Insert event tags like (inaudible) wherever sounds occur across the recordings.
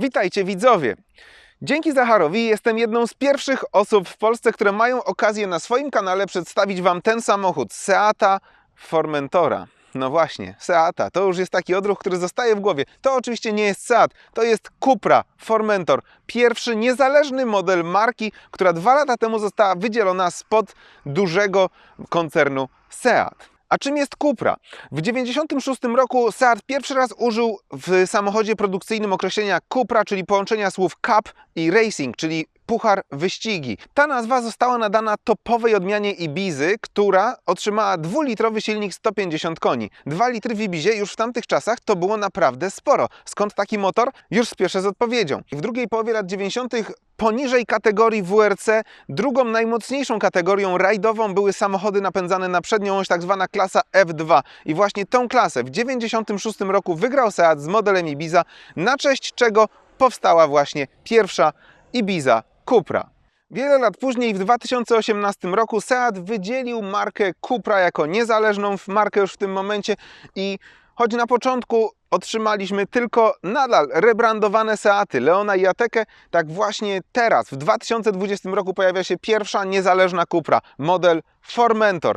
Witajcie widzowie! Dzięki Zacharowi jestem jedną z pierwszych osób w Polsce, które mają okazję na swoim kanale przedstawić Wam ten samochód Seata Formentora. No właśnie, Seata, to już jest taki odruch, który zostaje w głowie. To oczywiście nie jest Seat, to jest Cupra Formentor. Pierwszy niezależny model marki, która dwa lata temu została wydzielona spod dużego koncernu Seat. A czym jest Cupra? W 1996 roku Seat pierwszy raz użył w samochodzie produkcyjnym określenia Cupra, czyli połączenia słów Cup i Racing, czyli Puchar Wyścigi. Ta nazwa została nadana topowej odmianie Ibizy, która otrzymała dwulitrowy silnik 150 koni. 2 litry w Ibizie już w tamtych czasach to było naprawdę sporo. Skąd taki motor? Już spieszę z odpowiedzią. W drugiej połowie lat 90. poniżej kategorii WRC, drugą najmocniejszą kategorią rajdową były samochody napędzane na przednią oś, tak zwana klasa F2. I właśnie tę klasę w 96 roku wygrał Seat z modelem Ibiza, na cześć czego powstała właśnie pierwsza Ibiza Cupra. Wiele lat później, w 2018 roku, Seat wydzielił markę Cupra jako niezależną markę już w tym momencie i choć na początku otrzymaliśmy tylko nadal rebrandowane Seaty Leona i Atekę, tak właśnie teraz, w 2020 roku pojawia się pierwsza niezależna Cupra, model Formentor.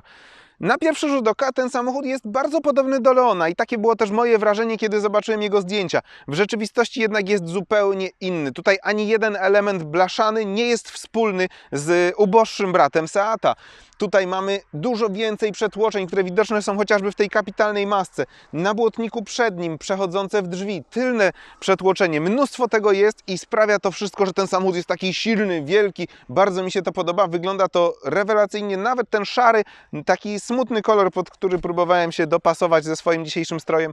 Na pierwszy rzut oka ten samochód jest bardzo podobny do Leona i takie było też moje wrażenie, kiedy zobaczyłem jego zdjęcia. W rzeczywistości jednak jest zupełnie inny. Tutaj ani jeden element blaszany nie jest wspólny z uboższym bratem Seata. Tutaj mamy dużo więcej przetłoczeń, które widoczne są chociażby w tej kapitalnej masce. Na błotniku przednim, przechodzące w drzwi, tylne przetłoczenie. Mnóstwo tego jest i sprawia to wszystko, że ten samochód jest taki silny, wielki. Bardzo mi się to podoba. Wygląda to rewelacyjnie. Nawet ten szary, taki smutny kolor, pod który próbowałem się dopasować ze swoim dzisiejszym strojem,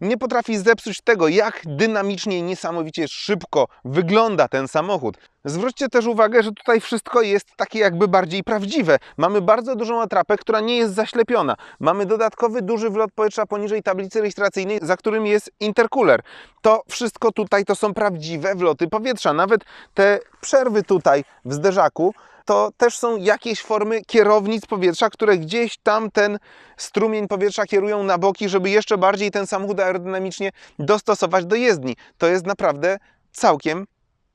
nie potrafi zepsuć tego, jak dynamicznie i niesamowicie szybko wygląda ten samochód. Zwróćcie też uwagę, że tutaj wszystko jest takie jakby bardziej prawdziwe. Mamy bardzo dużą atrapę, która nie jest zaślepiona. Mamy dodatkowy duży wlot powietrza poniżej tablicy rejestracyjnej, za którym jest intercooler. To wszystko tutaj to są prawdziwe wloty powietrza. Nawet te przerwy tutaj w zderzaku to też są jakieś formy kierownic powietrza, które gdzieś tam ten strumień powietrza kierują na boki, żeby jeszcze bardziej ten samochód aerodynamicznie dostosować do jezdni. To jest naprawdę całkiem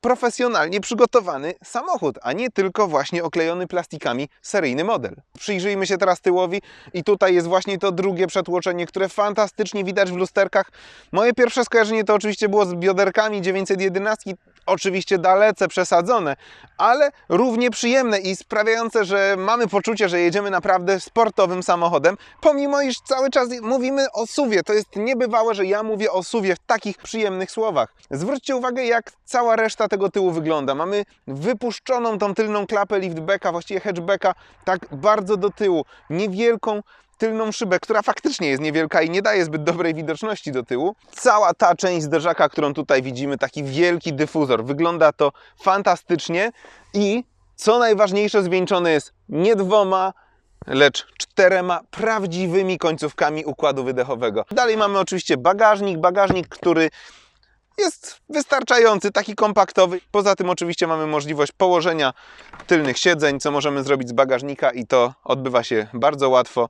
profesjonalnie przygotowany samochód, a nie tylko właśnie oklejony plastikami seryjny model. Przyjrzyjmy się teraz tyłowi i tutaj jest właśnie to drugie przetłoczenie, które fantastycznie widać w lusterkach. Moje pierwsze skojarzenie to oczywiście było z bioderkami 911, oczywiście dalece przesadzone, ale równie przyjemne i sprawiające, że mamy poczucie, że jedziemy naprawdę sportowym samochodem, pomimo iż cały czas mówimy o suwie. To jest niebywałe, że ja mówię o suwie w takich przyjemnych słowach. Zwróćcie uwagę, jak cała reszta tego tyłu wygląda. Mamy wypuszczoną tą tylną klapę liftbacka, właściwie hatchbacka, tak bardzo do tyłu. Niewielką tylną szybę, która faktycznie jest niewielka i nie daje zbyt dobrej widoczności do tyłu. Cała ta część zderzaka, którą tutaj widzimy, taki wielki dyfuzor, wygląda to fantastycznie i co najważniejsze, zwieńczone jest nie dwoma, lecz czterema prawdziwymi końcówkami układu wydechowego. Dalej mamy oczywiście bagażnik, bagażnik, który jest wystarczający, taki kompaktowy. Poza tym oczywiście mamy możliwość położenia tylnych siedzeń, co możemy zrobić z bagażnika i to odbywa się bardzo łatwo.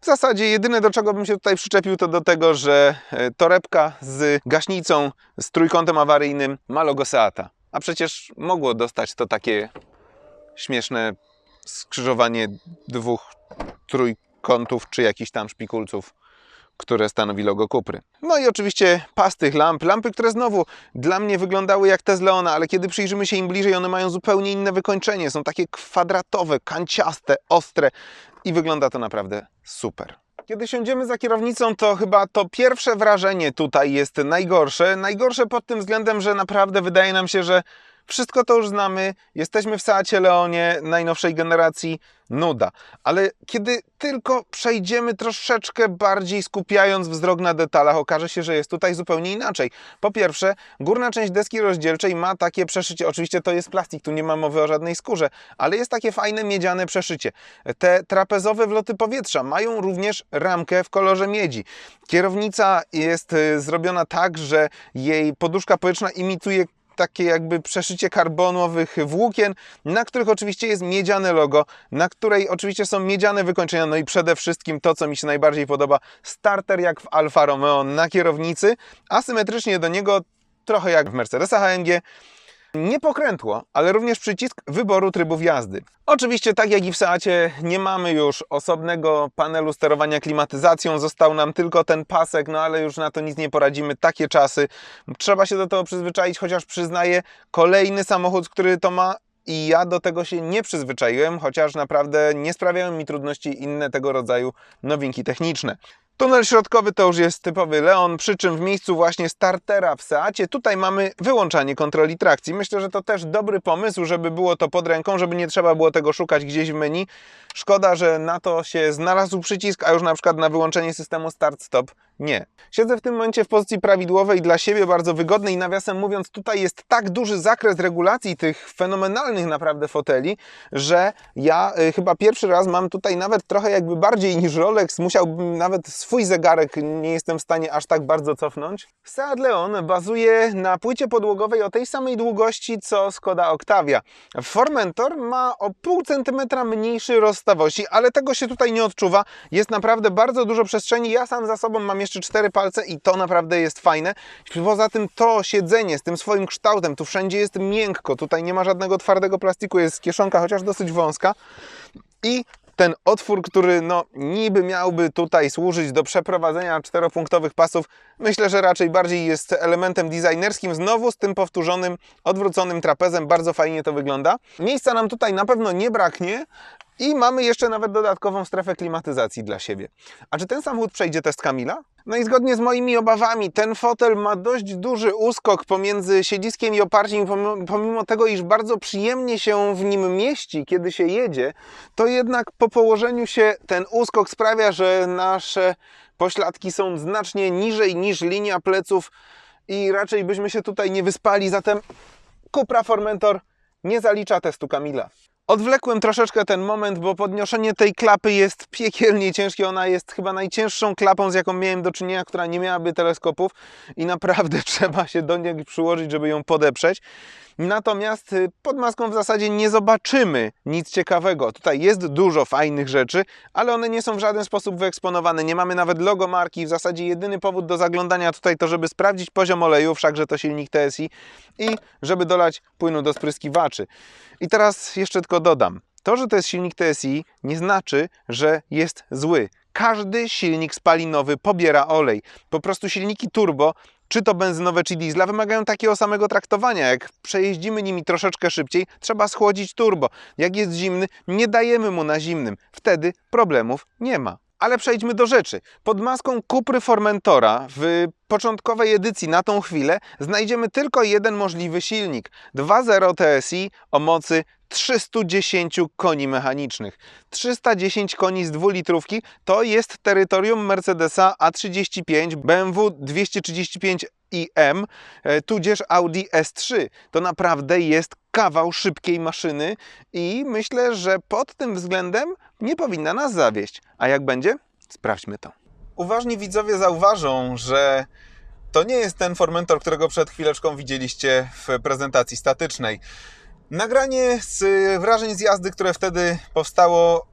W zasadzie jedyne do czego bym się tutaj przyczepił to do tego, że e, torebka z gaśnicą, z trójkątem awaryjnym ma logo Seata. A przecież mogło dostać to takie śmieszne skrzyżowanie dwóch trójkątów czy jakichś tam szpikulców które stanowi logo Kupry. No i oczywiście pas tych lamp, lampy, które znowu dla mnie wyglądały jak te z Leona, ale kiedy przyjrzymy się im bliżej, one mają zupełnie inne wykończenie, są takie kwadratowe, kanciaste, ostre i wygląda to naprawdę super. Kiedy siądziemy za kierownicą, to chyba to pierwsze wrażenie tutaj jest najgorsze. Najgorsze pod tym względem, że naprawdę wydaje nam się, że wszystko to już znamy, jesteśmy w Seacie Leonie najnowszej generacji, nuda. Ale kiedy tylko przejdziemy troszeczkę bardziej skupiając wzrok na detalach, okaże się, że jest tutaj zupełnie inaczej. Po pierwsze, górna część deski rozdzielczej ma takie przeszycie, oczywiście to jest plastik, tu nie ma mowy o żadnej skórze, ale jest takie fajne miedziane przeszycie. Te trapezowe wloty powietrza mają również ramkę w kolorze miedzi. Kierownica jest y, zrobiona tak, że jej poduszka powietrzna imituje takie jakby przeszycie karbonowych włókien, na których oczywiście jest miedziane logo, na której oczywiście są miedziane wykończenia, no i przede wszystkim to, co mi się najbardziej podoba, starter jak w Alfa Romeo na kierownicy, asymetrycznie do niego trochę jak w Mercedesach AMG. Nie pokrętło, ale również przycisk wyboru trybów jazdy. Oczywiście, tak jak i w Seacie, nie mamy już osobnego panelu sterowania klimatyzacją, został nam tylko ten pasek, no ale już na to nic nie poradzimy, takie czasy. Trzeba się do tego przyzwyczaić, chociaż przyznaję, kolejny samochód, który to ma i ja do tego się nie przyzwyczaiłem, chociaż naprawdę nie sprawiają mi trudności inne tego rodzaju nowinki techniczne. Tunel środkowy to już jest typowy Leon, przy czym w miejscu właśnie startera w Seacie tutaj mamy wyłączanie kontroli trakcji. Myślę, że to też dobry pomysł, żeby było to pod ręką, żeby nie trzeba było tego szukać gdzieś w menu. Szkoda, że na to się znalazł przycisk, a już na przykład na wyłączenie systemu start-stop nie. Siedzę w tym momencie w pozycji prawidłowej, dla siebie bardzo wygodnej. Nawiasem mówiąc, tutaj jest tak duży zakres regulacji tych fenomenalnych naprawdę foteli, że ja y, chyba pierwszy raz mam tutaj nawet trochę jakby bardziej niż Rolex. Musiałbym nawet swój zegarek, nie jestem w stanie aż tak bardzo cofnąć. Seat Leon bazuje na płycie podłogowej o tej samej długości co Skoda Octavia. Formentor ma o pół centymetra mniejszy rozstawości, ale tego się tutaj nie odczuwa. Jest naprawdę bardzo dużo przestrzeni. Ja sam za sobą mam jeszcze cztery palce i to naprawdę jest fajne. Poza tym to siedzenie z tym swoim kształtem, tu wszędzie jest miękko, tutaj nie ma żadnego twardego plastiku, jest kieszonka, chociaż dosyć wąska. I ten otwór, który no niby miałby tutaj służyć do przeprowadzenia czteropunktowych pasów, myślę, że raczej bardziej jest elementem designerskim, znowu z tym powtórzonym, odwróconym trapezem, bardzo fajnie to wygląda. Miejsca nam tutaj na pewno nie braknie, i mamy jeszcze nawet dodatkową strefę klimatyzacji dla siebie. A czy ten samochód przejdzie test Kamila? No i zgodnie z moimi obawami, ten fotel ma dość duży uskok pomiędzy siedziskiem i oparciem. Pomimo, tego, iż bardzo przyjemnie się w nim mieści, kiedy się jedzie, to jednak po położeniu się ten uskok sprawia, że nasze pośladki są znacznie niżej niż linia pleców i raczej byśmy się tutaj nie wyspali. Zatem Cupra Formentor nie zalicza testu Kamila. Odwlekłem troszeczkę ten moment, bo podnoszenie tej klapy jest piekielnie ciężkie. Ona jest chyba najcięższą klapą, z jaką miałem do czynienia, która nie miałaby teleskopów i naprawdę (laughs) trzeba się do niej przyłożyć, żeby ją podeprzeć. Natomiast y, pod maską w zasadzie nie zobaczymy nic ciekawego. Tutaj jest dużo fajnych rzeczy, ale one nie są w żaden sposób wyeksponowane. Nie mamy nawet logo marki. W zasadzie jedyny powód do zaglądania tutaj to, żeby sprawdzić poziom oleju, wszakże to silnik TSI i żeby dolać płynu do spryskiwaczy. I teraz jeszcze tylko dodam. To, że to jest silnik TSI nie znaczy, że jest zły. Każdy silnik spalinowy pobiera olej. Po prostu silniki turbo czy to benzynowe, czy diesla, wymagają takiego samego traktowania. Jak przejeździmy nimi troszeczkę szybciej, trzeba schłodzić turbo. Jak jest zimny, nie dajemy mu na zimnym. Wtedy problemów nie ma. Ale przejdźmy do rzeczy. Pod maską Kupry Formentora w początkowej edycji na tą chwilę znajdziemy tylko jeden możliwy silnik 2.0 TSI o mocy 310 koni mechanicznych. 310 koni z dwulitrówki to jest terytorium Mercedesa A35, BMW 235 IM, tudzież Audi S3. To naprawdę jest kawał szybkiej maszyny i myślę, że pod tym względem nie powinna nas zawieść. A jak będzie? Sprawdźmy to. Uważni widzowie zauważą, że to nie jest ten Formentor, którego przed chwileczką widzieliście w prezentacji statycznej. Nagranie z wrażeń z jazdy, które wtedy powstało,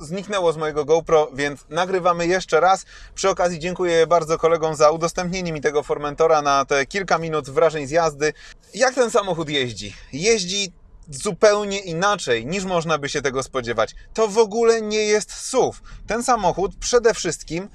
zniknęło z mojego GoPro, więc nagrywamy jeszcze raz. Przy okazji dziękuję bardzo kolegom za udostępnienie mi tego Formentora na te kilka minut wrażeń z jazdy. Jak ten samochód jeździ? Jeździ zupełnie inaczej niż można by się tego spodziewać. To w ogóle nie jest SUV. Ten samochód przede wszystkim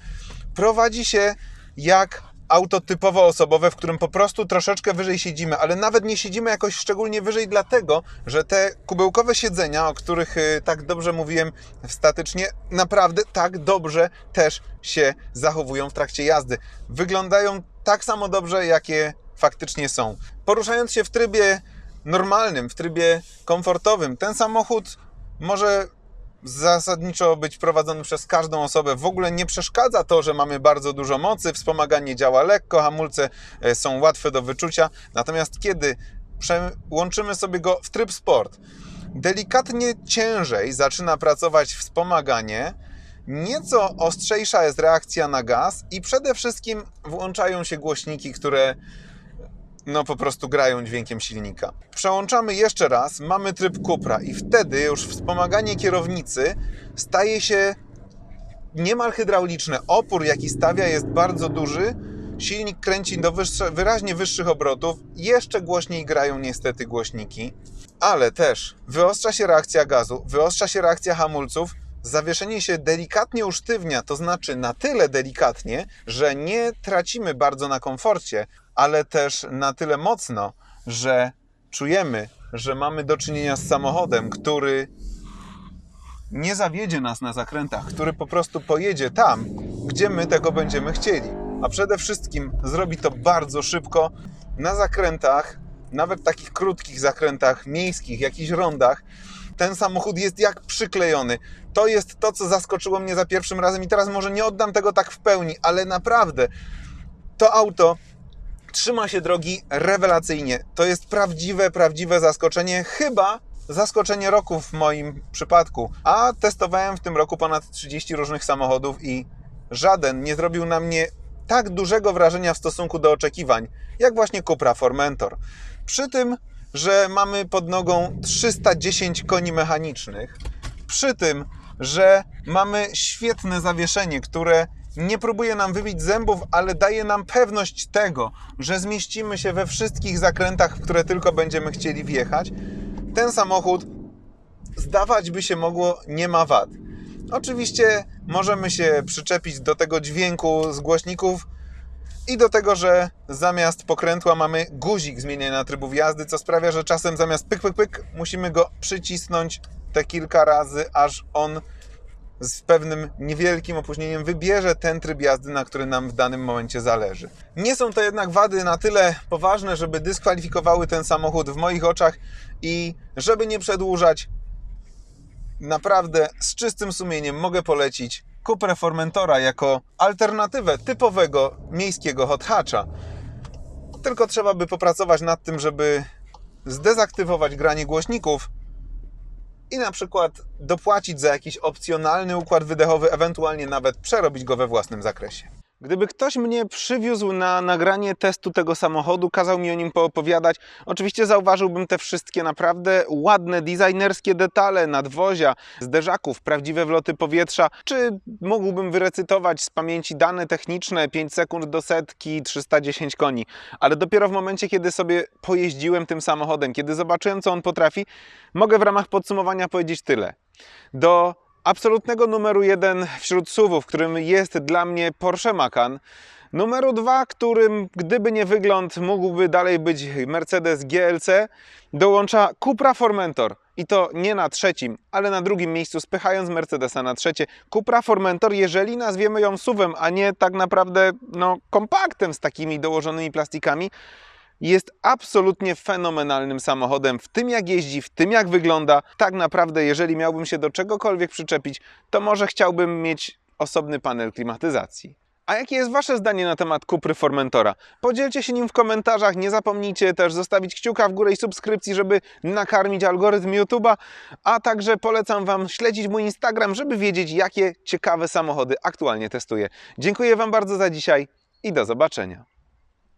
prowadzi się jak auto typowo osobowe, w którym po prostu troszeczkę wyżej siedzimy, ale nawet nie siedzimy jakoś szczególnie wyżej, dlatego że te kubełkowe siedzenia, o których y, tak dobrze mówiłem statycznie, naprawdę tak dobrze też się zachowują w trakcie jazdy. Wyglądają tak samo dobrze, jakie faktycznie są. Poruszając się w trybie normalnym, w trybie komfortowym, ten samochód może zasadniczo być prowadzony przez każdą osobę. W ogóle nie przeszkadza to, że mamy bardzo dużo mocy, wspomaganie działa lekko, hamulce e, są łatwe do wyczucia. Natomiast kiedy przełączymy sobie go w tryb sport, delikatnie ciężej zaczyna pracować wspomaganie, nieco ostrzejsza jest reakcja na gaz i przede wszystkim włączają się głośniki, które no po prostu grają dźwiękiem silnika. Przełączamy jeszcze raz, mamy tryb Cupra i wtedy już wspomaganie kierownicy staje się niemal hydrauliczne. Opór, jaki stawia, jest bardzo duży silnik kręci do wyższe, wyraźnie wyższych obrotów, jeszcze głośniej grają niestety głośniki, ale też wyostrza się reakcja gazu, wyostrza się reakcja hamulców, zawieszenie się delikatnie usztywnia, to znaczy na tyle delikatnie, że nie tracimy bardzo na komforcie, ale też na tyle mocno, że czujemy, że mamy do czynienia z samochodem, który nie zawiedzie nas na zakrętach, który po prostu pojedzie tam, gdzie my tego będziemy chcieli. A przede wszystkim zrobi to bardzo szybko na zakrętach, nawet takich krótkich zakrętach miejskich, jakichś rondach. Ten samochód jest jak przyklejony. To jest to, co zaskoczyło mnie za pierwszym razem, i teraz może nie oddam tego tak w pełni, ale naprawdę to auto trzyma się drogi rewelacyjnie. To jest prawdziwe, prawdziwe zaskoczenie, chyba zaskoczenie roku w moim przypadku. A testowałem w tym roku ponad 30 różnych samochodów i żaden nie zrobił na mnie tak dużego wrażenia w stosunku do oczekiwań, jak właśnie Cupra Formentor. Przy tym, że mamy pod nogą 310 koni mechanicznych, przy tym, że mamy świetne zawieszenie, które nie próbuje nam wybić zębów, ale daje nam pewność tego, że zmieścimy się we wszystkich zakrętach, w które tylko będziemy chcieli wjechać, ten samochód zdawać by się mogło nie ma wad. Oczywiście możemy się przyczepić do tego dźwięku z głośników i do tego, że zamiast pokrętła mamy guzik zmieniania trybów jazdy, co sprawia, że czasem zamiast pyk, pyk, pyk musimy go przycisnąć te kilka razy, aż on z pewnym niewielkim opóźnieniem wybierze ten tryb jazdy, na który nam w danym momencie zależy. Nie są to jednak wady na tyle poważne, żeby dyskwalifikowały ten samochód w moich oczach i żeby nie przedłużać, naprawdę z czystym sumieniem mogę polecić Cupra Formentora jako alternatywę typowego miejskiego hot hatcha. Tylko trzeba by popracować nad tym, żeby zdezaktywować granie głośników i na przykład dopłacić za jakiś opcjonalny układ wydechowy, ewentualnie nawet przerobić go we własnym zakresie. Gdyby ktoś mnie przywiózł na nagranie testu tego samochodu, kazał mi o nim poopowiadać, oczywiście zauważyłbym te wszystkie naprawdę ładne, designerskie detale nadwozia, zderzaków, prawdziwe wloty powietrza, czy mógłbym wyrecytować z pamięci dane techniczne 5 sekund do setki, 310 koni. Ale dopiero w momencie, kiedy sobie pojeździłem tym samochodem, kiedy zobaczyłem, co on potrafi, mogę w ramach podsumowania powiedzieć tyle. Do absolutnego numeru jeden wśród SUVów, którym jest dla mnie Porsche Macan. Numeru dwa, którym gdyby nie wygląd mógłby dalej być Mercedes GLC, dołącza Cupra Formentor. I to nie na trzecim, ale na drugim miejscu, spychając Mercedesa na trzecie. Cupra Formentor, jeżeli nazwiemy ją SUVem, a nie tak naprawdę no, kompaktem z takimi dołożonymi plastikami, jest absolutnie fenomenalnym samochodem w tym jak jeździ, w tym jak wygląda. Tak naprawdę, jeżeli miałbym się do czegokolwiek przyczepić, to może chciałbym mieć osobny panel klimatyzacji. A jakie jest Wasze zdanie na temat Kupry Formentora? Podzielcie się nim w komentarzach. Nie zapomnijcie też zostawić kciuka w górę i subskrypcji, żeby nakarmić algorytm YouTube'a. A także polecam Wam śledzić mój Instagram, żeby wiedzieć, jakie ciekawe samochody aktualnie testuję. Dziękuję Wam bardzo za dzisiaj i do zobaczenia.